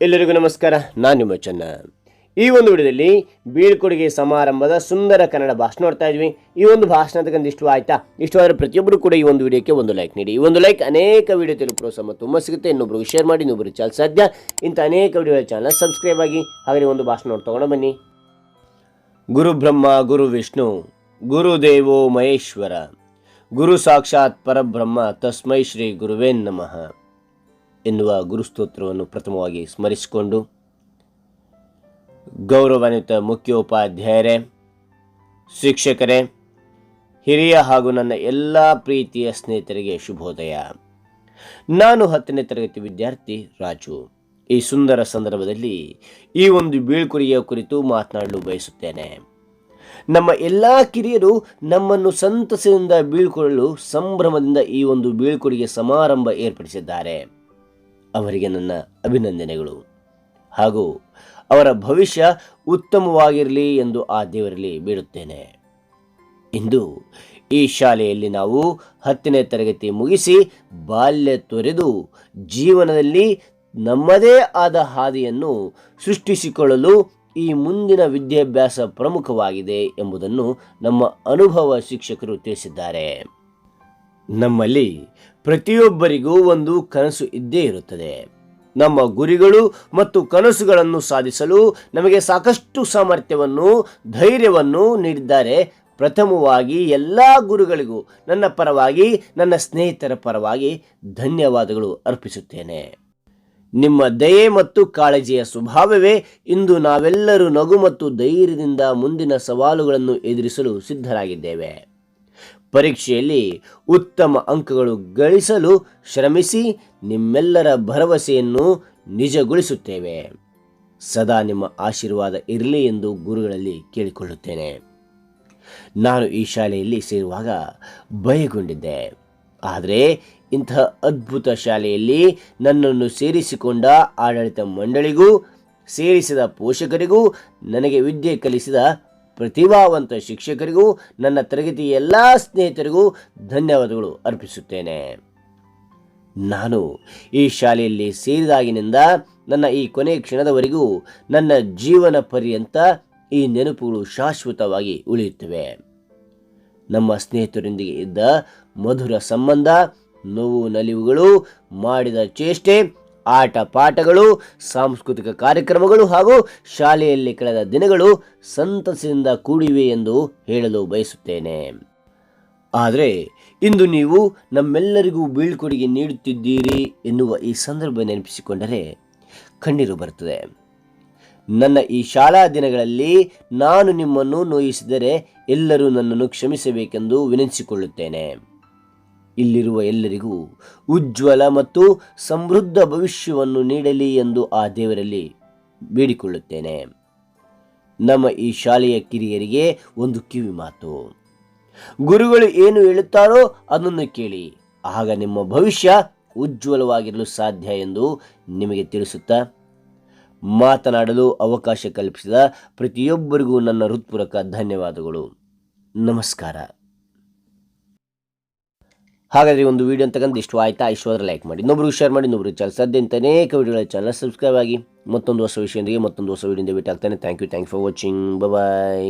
ಎಲ್ಲರಿಗೂ ನಮಸ್ಕಾರ, ನಾನು ನಿಮ್ಮ ಚೆನ್ನ. ಈ ಒಂದು ವಿಡಿಯೋದಲ್ಲಿ ಬೀಳ್ಕೊಡುಗೆ ಸಮಾರಂಭದ ಸುಂದರ ಕನ್ನಡ ಭಾಷಣ ನೋಡ್ತಾ ಇದ್ವಿ. ಈ ಒಂದು ಭಾಷಣ ತಗೊಂಡು ಇಷ್ಟ ಆಯ್ತಾ? ಇಷ್ಟವಾದರೆ ಪ್ರತಿಯೊಬ್ಬರು ಕೂಡ ಈ ಒಂದು ವಿಡಿಯೋಕ್ಕೆ ಒಂದು ಲೈಕ್ ನೀಡಿ. ಈ ಒಂದು ಲೈಕ್ ಅನೇಕ ವಿಡಿಯೋ ತೆಲುಪು ಸಮ ಮತ್ತು ತುಂಬ ಸಿಗುತ್ತೆ. ಇನ್ನೊಬ್ರಿಗೆ ಶೇರ್ ಮಾಡಿ ಇನ್ನೊಬ್ಬರು ಚಾಲ್ ಸಾಧ್ಯ. ಇಂಥ ಅನೇಕ ವಿಡಿಯೋ ಚಾನಲ್ ಸಬ್ಸ್ಕ್ರೈಬ್ ಆಗಿ ಹಾಗೆ ಒಂದು ಭಾಷಣ ನೋಡಿ ತೊಗೊಂಡು ಬನ್ನಿ. ಗುರು ಬ್ರಹ್ಮ, ಗುರು ವಿಷ್ಣು ಗುರುದೇವೋ ಮಹೇಶ್ವರ, ಗುರು ಸಾಕ್ಷಾತ್ ಪರಬ್ರಹ್ಮ, ತಸ್ಮೈ ಶ್ರೀ ಗುರುವೇ ನಮಃ. ಎನ್ನುವ ಗುರುಸ್ತೋತ್ರವನ್ನು ಪ್ರಥಮವಾಗಿ ಸ್ಮರಿಸಿಕೊಂಡು ಗೌರವಾನ್ವಿತ ಮುಖ್ಯೋಪಾಧ್ಯಾಯರೇ, ಶಿಕ್ಷಕರೇ, ಹಿರಿಯ ಹಾಗೂ ನನ್ನ ಎಲ್ಲ ಪ್ರೀತಿಯ ಸ್ನೇಹಿತರಿಗೆ ಶುಭೋದಯ. ನಾನು ಹತ್ತನೇ ತರಗತಿ ವಿದ್ಯಾರ್ಥಿ ರಾಜು. ಈ ಸುಂದರ ಸಂದರ್ಭದಲ್ಲಿ ಈ ಒಂದು ಬೀಳ್ಕೊಡುಗೆಯ ಕುರಿತು ಮಾತನಾಡಲು ಬಯಸುತ್ತೇನೆ. ನಮ್ಮ ಎಲ್ಲ ಕಿರಿಯರು ನಮ್ಮನ್ನು ಸಂತಸದಿಂದ ಬೀಳ್ಕೊಳ್ಳಲು ಸಂಭ್ರಮದಿಂದ ಈ ಒಂದು ಬೀಳ್ಕೊಡುಗೆ ಸಮಾರಂಭ ಏರ್ಪಡಿಸಿದ್ದಾರೆ. ಅವರಿಗೆ ನನ್ನ ಅಭಿನಂದನೆಗಳು. ಹಾಗೂ ಅವರ ಭವಿಷ್ಯ ಉತ್ತಮವಾಗಿರಲಿ ಎಂದು ಆ ದೇವರಲ್ಲಿ ಬೇಡುತ್ತೇನೆ. ಇಂದು ಈ ಶಾಲೆಯಲ್ಲಿ ನಾವು ಹತ್ತನೇ ತರಗತಿ ಮುಗಿಸಿ ಬಾಲ್ಯ ತೊರೆದು ಜೀವನದಲ್ಲಿ ನಮ್ಮದೇ ಆದ ಹಾದಿಯನ್ನು ಸೃಷ್ಟಿಸಿಕೊಳ್ಳಲು ಈ ಮುಂದಿನ ವಿದ್ಯಾಭ್ಯಾಸ ಪ್ರಮುಖವಾಗಿದೆ ಎಂಬುದನ್ನು ನಮ್ಮ ಅನುಭವ ಶಿಕ್ಷಕರು ತಿಳಿಸಿದ್ದಾರೆ. ನಮ್ಮಲ್ಲಿ ಪ್ರತಿಯೊಬ್ಬರಿಗೂ ಒಂದು ಕನಸು ಇದ್ದೇ ಇರುತ್ತದೆ. ನಮ್ಮ ಗುರಿಗಳು ಮತ್ತು ಕನಸುಗಳನ್ನು ಸಾಧಿಸಲು ನಮಗೆ ಸಾಕಷ್ಟು ಸಾಮರ್ಥ್ಯವನ್ನು, ಧೈರ್ಯವನ್ನು ನೀಡಿದ್ದಾರೆ. ಪ್ರಥಮವಾಗಿ ಎಲ್ಲ ಗುರುಗಳಿಗೂ ನನ್ನ ಪರವಾಗಿ, ನನ್ನ ಸ್ನೇಹಿತರ ಪರವಾಗಿ ಧನ್ಯವಾದಗಳು ಅರ್ಪಿಸುತ್ತೇನೆ. ನಿಮ್ಮ ದಯೆ ಮತ್ತು ಕಾಳಜಿಯ ಸ್ವಭಾವವೇ ಇಂದು ನಾವೆಲ್ಲರೂ ನಗು ಮತ್ತು ಧೈರ್ಯದಿಂದ ಮುಂದಿನ ಸವಾಲುಗಳನ್ನು ಎದುರಿಸಲು ಸಿದ್ಧರಾಗಿದ್ದೇವೆ. ಪರೀಕ್ಷೆಯಲ್ಲಿ ಉತ್ತಮ ಅಂಕಗಳು ಗಳಿಸಲು ಶ್ರಮಿಸಿ ನಿಮ್ಮೆಲ್ಲರ ಭರವಸೆಯನ್ನು ನಿಜಗೊಳಿಸುತ್ತೇವೆ. ಸದಾ ನಿಮ್ಮ ಆಶೀರ್ವಾದ ಇರಲಿ ಎಂದು ಗುರುಗಳಲ್ಲಿ ಕೇಳಿಕೊಳ್ಳುತ್ತೇನೆ. ನಾನು ಈ ಶಾಲೆಯಲ್ಲಿ ಸೇರುವಾಗ ಭಯಗೊಂಡಿದ್ದೆ. ಆದರೆ ಇಂತಹ ಅದ್ಭುತ ಶಾಲೆಯಲ್ಲಿ ನನ್ನನ್ನು ಸೇರಿಸಿಕೊಂಡ ಆಡಳಿತ ಮಂಡಳಿಗೂ, ಸೇರಿಸಿದ ಪೋಷಕರಿಗೂ ನನಗೆ ವಿದ್ಯೆ ಕಲಿಸಿದ ಪ್ರತಿಭಾವಂತ ಶಿಕ್ಷಕರಿಗೂ, ನನ್ನ ತರಗತಿ ಎಲ್ಲ ಸ್ನೇಹಿತರಿಗೂ ಧನ್ಯವಾದಗಳು ಅರ್ಪಿಸುತ್ತೇನೆ. ನಾನು ಈ ಶಾಲೆಯಲ್ಲಿ ಸೇರಿದಾಗಿನಿಂದ ನನ್ನ ಈ ಕೊನೆಯ ಕ್ಷಣದವರೆಗೂ ನನ್ನ ಜೀವನ ಪರ್ಯಂತ ಈ ನೆನಪುಗಳು ಶಾಶ್ವತವಾಗಿ ಉಳಿಯುತ್ತವೆ. ನಮ್ಮ ಸ್ನೇಹಿತರೊಂದಿಗೆ ಇದ್ದ ಮಧುರ ಸಂಬಂಧ, ನೋವು, ನಲಿವುಗಳು ಮಾಡಿದ ಚೇಷ್ಟೆ ಆಟ ಪಾಠಗಳು, ಸಾಂಸ್ಕೃತಿಕ ಕಾರ್ಯಕ್ರಮಗಳು ಹಾಗೂ ಶಾಲೆಯಲ್ಲಿ ಕಳೆದ ದಿನಗಳು ಸಂತಸದಿಂದ ಕೂಡಿವೆ ಎಂದು ಹೇಳಲು ಬಯಸುತ್ತೇನೆ. ಆದರೆ ಇಂದು ನೀವು ನಮ್ಮೆಲ್ಲರಿಗೂ ಬೀಳ್ಕೊಡುಗೆ ನೀಡುತ್ತಿದ್ದೀರಿ ಎನ್ನುವ ಈ ಸಂದರ್ಭ ನೆನಪಿಸಿಕೊಂಡರೆ ಕಣ್ಣೀರು ಬರುತ್ತದೆ. ನನ್ನ ಈ ಶಾಲಾ ದಿನಗಳಲ್ಲಿ ನಾನು ನಿಮ್ಮನ್ನು ನೋಯಿಸಿದರೆ ಎಲ್ಲರೂ ನನ್ನನ್ನು ಕ್ಷಮಿಸಬೇಕೆಂದು ವಿನಂತಿಸಿಕೊಳ್ಳುತ್ತೇನೆ. ಇಲ್ಲಿರುವ ಎಲ್ಲರಿಗೂ ಉಜ್ವಲ ಮತ್ತು ಸಮೃದ್ಧ ಭವಿಷ್ಯವನ್ನು ನೀಡಲಿ ಎಂದು ಆ ದೇವರಲ್ಲಿ ಬೇಡಿಕೊಳ್ಳುತ್ತೇನೆ. ನಮ್ಮ ಈ ಶಾಲೆಯ ಕಿರಿಯರಿಗೆ ಒಂದು ಕಿವಿ ಮಾತು. ಗುರುಗಳು ಏನು ಹೇಳುತ್ತಾರೋ ಅದನ್ನು ಕೇಳಿ. ಆಗ ನಿಮ್ಮ ಭವಿಷ್ಯ ಉಜ್ವಲವಾಗಿರಲು ಸಾಧ್ಯ ಎಂದು ನಿಮಗೆ ತಿಳಿಸುತ್ತಾ, ಮಾತನಾಡಲು ಅವಕಾಶ ಕಲ್ಪಿಸಿದ ಪ್ರತಿಯೊಬ್ಬರಿಗೂ ನನ್ನ ಹೃತ್ಪೂರ್ವಕ ಧನ್ಯವಾದಗಳು. ನಮಸ್ಕಾರ. ಹಾಗಾದರೆ ಈ ಒಂದು ವಿಡಿಯೋ ಅಂತಕ್ಕಂಥ ಇಷ್ಟು ಆಯ್ತಾ? ಇಷ್ಟವಾದ್ರೆ ಲೈಕ್ ಮಾಡಿ. ಇನ್ನೊಬ್ಬರು ಶೇರ್ ಮಾಡಿ ಇನ್ನೊಬ್ಬರು ಚಾನಲ್ ಸದ್ಯ ಅಂತ ಅನೇಕ ವಿಡಿಯೋಗಳ ಚಾನಲ್ ಸಬ್ಸ್ಕ್ರೈಬ್ ಆಗಿ ಮತ್ತೊಂದು ಹೊಸ ವಿಷಯದೊಂದಿಗೆ ಮತ್ತೊಂದು ಹೊಸ ವಿಡಿಯೋದಿಂದ ಭೇಟಿ ಆಗ್ತಾನೆ thank you thank for watching bye